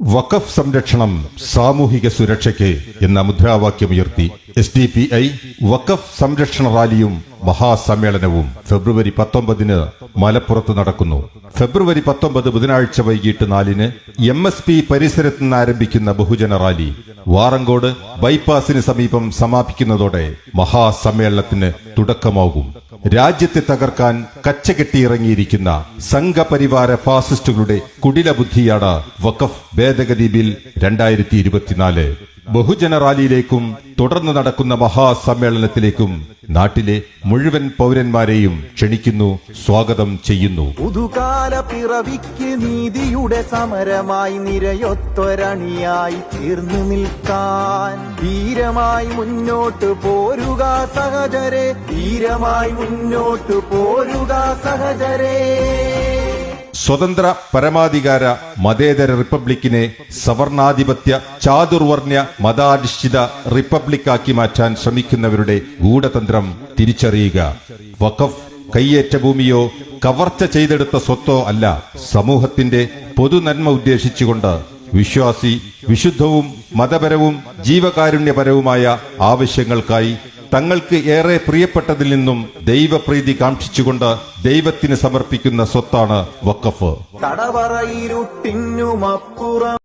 വഖഫ് സംരക്ഷണം സാമൂഹിക സുരക്ഷയ്ക്ക് എന്ന മുദ്രാവാക്യമുയർത്തി. എസ് ഡി പി ഐ വഖഫ് സംരക്ഷണ റാലിയും മഹാസമ്മേളനവും ഫെബ്രുവരി പത്തൊമ്പതിന് മലപ്പുറത്ത് നടക്കുന്നു. ഫെബ്രുവരി പത്തൊമ്പത് ബുധനാഴ്ച വൈകിട്ട് നാലിന് എം എസ് പി പരിസരത്ത് നിന്ന് ആരംഭിക്കുന്ന ബഹുജന റാലി. വാറങ്കോട് ബൈപ്പാസിന് സമീപം സമാപിക്കുന്നതോടെ മഹാസമ്മേളനത്തിന് തുടക്കമാകും. രാജ്യത്തെ തകർക്കാൻ കച്ചകെട്ടിയിറങ്ങിയിരിക്കുന്ന സംഘപരിവാര ഫാസിസ്റ്റുകളുടെ കുടില ബുദ്ധിയാണ് വഖഫ് ഭേദഗതി ബിൽ രണ്ടായിരത്തി ഇരുപത്തിനാല്. ബഹുജന റാലിയിലേക്കും തുടർന്ന് നടക്കുന്ന മഹാസമ്മേളനത്തിലേക്കും നാട്ടിലെ മുഴുവൻ പൗരന്മാരെയും ക്ഷണിക്കുന്നു സ്വാഗതം ചെയ്യുന്നു. പുതുകാല പിറവിക്ക് നീതിയുടെ സമരമായി നിരയൊത്തൊരണിയായി തീർന്നു നിൽക്കാൻ. ധീരമായി മുന്നോട്ട് പോരുക സഹചരെ ധീരമായി മുന്നോട്ട് പോരുക സഹചരേ സ്വതന്ത്ര പരമാധികാര മതേതര റിപ്പബ്ലിക്കിനെ സവർണാധിപത്യ ചാതുർവർണ മതാധിഷ്ഠിത റിപ്പബ്ലിക്കാക്കി മാറ്റാൻ ശ്രമിക്കുന്നവരുടെ ഗൂഢതന്ത്രം തിരിച്ചറിയുക. വഖഫ് കയ്യേറ്റ ഭൂമിയോ കവർച്ച ചെയ്തെടുത്ത സ്വത്തോ അല്ല. സമൂഹത്തിന്റെ പൊതുനന്മ ഉദ്ദേശിച്ചുകൊണ്ട് വിശ്വാസി വിശുദ്ധവും മതപരവും ജീവകാരുണ്യപരവുമായ ആവശ്യങ്ങൾക്കായി തങ്ങൾക്ക് ഏറെ പ്രിയപ്പെട്ടതിൽ നിന്നും ദൈവപ്രീതി കാക്ഷിച്ചുകൊണ്ട് ദൈവത്തിന് സമർപ്പിക്കുന്ന സ്വത്താണ് വക്കഫ് തടവറയിരുട്ടിനുമപ്പുറം